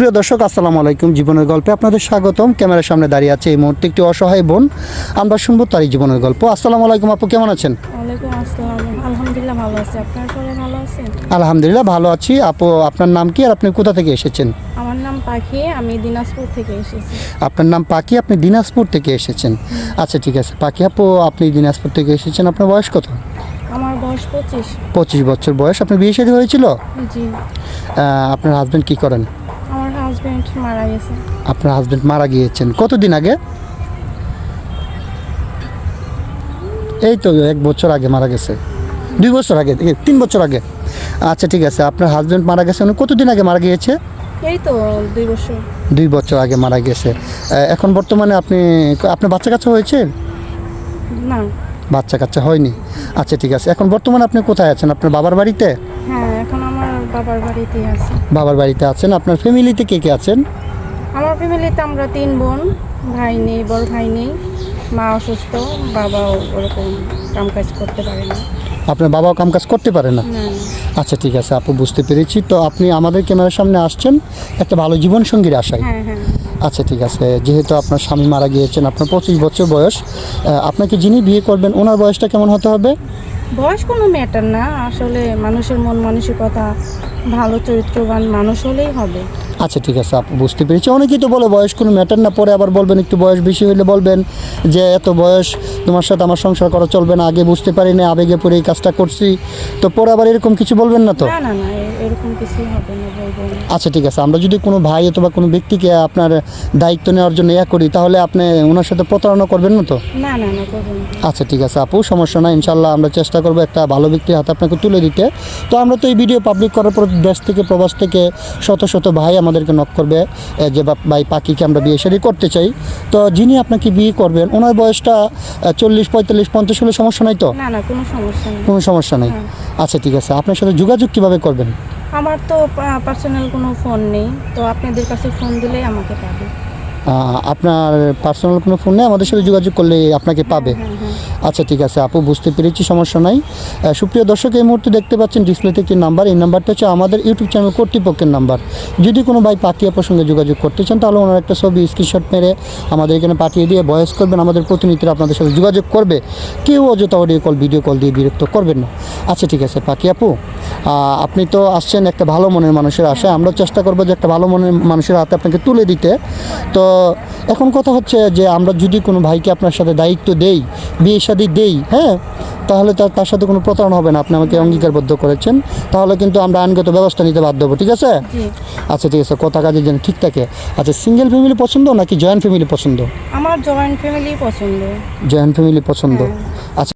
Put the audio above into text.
প্রিয় দর্শক আসসালামু আলাইকুম। জীবনের গল্পে আপনাদের স্বাগতম। ক্যামেরার সামনে দাঁড়িয়ে আছে এই মুহূর্তে একটি অসহায় বোন। আমরা শুনব তারই জীবনের গল্প। আসসালামু আলাইকুম আপু কেমন আছেন? আলহামদুলিল্লাহ ভালো আছি। আপনার ভালো আছেন? আলহামদুলিল্লাহ ভালো আছি। আপু আপনার নাম কি আর আপনি কোথা থেকে এসেছেন? আমার নাম পাখি। আমি দিনাজপুর থেকে এসেছি। আপনার নাম পাখি আপনি দিনাজপুর থেকে এসেছেন? আচ্ছা ঠিক আছে। পাখি আপু আপনি দিনাজপুর থেকে এসেছেন। আপনার বয়স কত? আমার বয়স পঁচিশ। পঁচিশ বছর বয়স। আপনার বিয়ে শাদী হয়েছিল? জি। আপনার হাজব্যান্ড কি করেন? আমার হাজব্যান্ড মারা গেছে। আপনার হাজবেন্ড মারা গিয়েছেন। কতদিন আগে? এই তো এক বছর আগে মারা গেছে। দুই বছর আগে তিন বছর আগে। আচ্ছা ঠিক আছে। আপনার হাজবেন্ড মারা গেছে উনি কতদিন আগে মারা গিয়েছে? এই তো দুই বছর। দুই বছর আগে মারা গেছে। এখন বর্তমানে আপনি আপনার বাচ্চা কাচ্চা হয়েছে? না। বাচ্চা কাচ্চা হয়নি। আচ্ছা ঠিক আছে। এখন বর্তমানে আপনি কোথায় আছেন? আপনার বাবার বাড়িতে? হ্যাঁ এখন বাবার বাড়িতেই আছি। বাবার বাড়িতে আছেন। আপনার ফ্যামিলিতে কে কে আছেন? আমার ফ্যামিলিতে আমরা তিন বোন ভাই নেই বড় ভাই নেই। মা অসুস্থ বাবাও ওরকম কাম কাজ করতে পারে না। আপনার বাবাও কামকাজ করতে পারে না। আচ্ছা ঠিক আছে আপু বুঝতে পেরেছি। তো আপনি আমাদের ক্যামেরার সামনে আসছেন একটা ভালো জীবন সঙ্গীর আশায়। হ্যাঁ হ্যাঁ। আচ্ছা ঠিক আছে যেহেতু আপনার স্বামী মারা গিয়েছেন আপনার পঁচিশ বছর বয়স আপনাকে যিনি বিয়ে করবেন ওনার বয়সটা কেমন হতে হবে? বয়স কোনো ম্যাটার না। আসলে মানুষের মন মানসিকতা ভালো চরিত্রবান মানুষ হলেই হবে। আচ্ছা ঠিক আছে আপনি বুঝতে পেরেছি। অনেকেই তো বলে বয়স কোনো ম্যাটার না পরে আবার বলবেন একটু বয়স বেশি হলে বলবেন যে এত বয়স তোমার সাথে আমার সংসার করা চলবে না আগে বুঝতে পারি না আবেগে পড়ে এই কাজটা করছি। তো পরে আবার এরকম কিছু বলবেন না তো? না না না এরকম কিছুই হবে না বলব না। আচ্ছা ঠিক আছে। আমরা যদি কোনো ভাই অথবা কোনো ব্যক্তিকে আপনার দায়িত্ব নেওয়ার জন্য ইয়া করি তাহলে আপনি ওনার সাথে প্রতারণা করবেন না তো? না না না করব না। আচ্ছা ঠিক আছে আপু সমস্যা নাই। ইনশাল্লাহ আমরা চেষ্টা করব একটা ভালো ব্যক্তির হাতে আপনাকে তুলে দিতে। তো আমরা তো এই ভিডিও পাবলিক করার পর দেশ থেকে প্রবাস থেকে শত শত ভাই আমাদেরকে নক করবে। এ, যে বা- ভাই পাখিকে আমরা বিয়ে শাড়ি করতে চাই। তো যিনি আপনাকে বিয়ে করবেন ওনার বয়সটা চল্লিশ পঁয়তাল্লিশ পঞ্চাশ হলে সমস্যা নাই তো? না না কোনো সমস্যা নেই। কোনো সমস্যা নেই। হ্যাঁ। আচ্ছা ঠিক আছে। আপনার সাথে যোগাযোগ কীভাবে করবেন? আমার তো পার্সোনাল কোনো ফোন নেই তো আপনাদের কাছে ফোন দিলেই আমাকে পাবে। আপনার পার্সোনাল কোনো ফোন নেই? আমাদের সাথে যোগাযোগ করলে আপনাকে পাবে। হ্যাঁ হ্যাঁ। আচ্ছা ঠিক আছে আপু বুঝতে পেরেছি সমস্যা নাই। সুপ্রিয় দর্শক এই মুহূর্তে দেখতে পাচ্ছেন ডিসপ্লেতে একটি নাম্বার এই নাম্বারটা হচ্ছে আমাদের ইউটিউব চ্যানেল কর্তৃপক্ষের নাম্বার যদি কোনো ভাই পাখি আপুর সঙ্গে যোগাযোগ করতে চান তাহলে ওনার একটা ছবি স্ক্রিনশট মেরে আমাদের এখানে পাঠিয়ে দিয়ে ভয়েস করবেন আমাদের প্রতিনিধিরা আপনাদের সাথে যোগাযোগ করবে। কেউ অযথা অডিও কল ভিডিও কল দিয়ে বিরক্ত করবেন না। আচ্ছা ঠিক আছে পাখি আপু। আপনি তো আসছেন একটা ভালো মনের মানুষের আশায়। আমরা চেষ্টা করব যে একটা ভালো মনের মানুষের হাতে আপনাকে তুলে দিতে। তো এখন কথা হচ্ছে যে আমরা যদি কোনো ভাইকে আপনার সাথে দায়িত্ব দেই বিয়ে শাদি দেই হ্যাঁ তাহলে তার তার সাথে কোনো প্রতারণা হবে না। আপনি আমাকে অঙ্গীকারবদ্ধ করেছেন। তাহলে কিন্তু আমরা আইনগত ব্যবস্থা নিতে বাধ্য হব ঠিক আছে? আচ্ছা ঠিক আছে কথা কাজের যেন ঠিক থাকে। আচ্ছা সিঙ্গেল ফ্যামিলি পছন্দ নাকি জয়েন্ট ফ্যামিলি পছন্দ? আমার জয়েন্ট ফ্যামিলি পছন্দ। জয়েন্ট ফ্যামিলি পছন্দ। আচ্ছা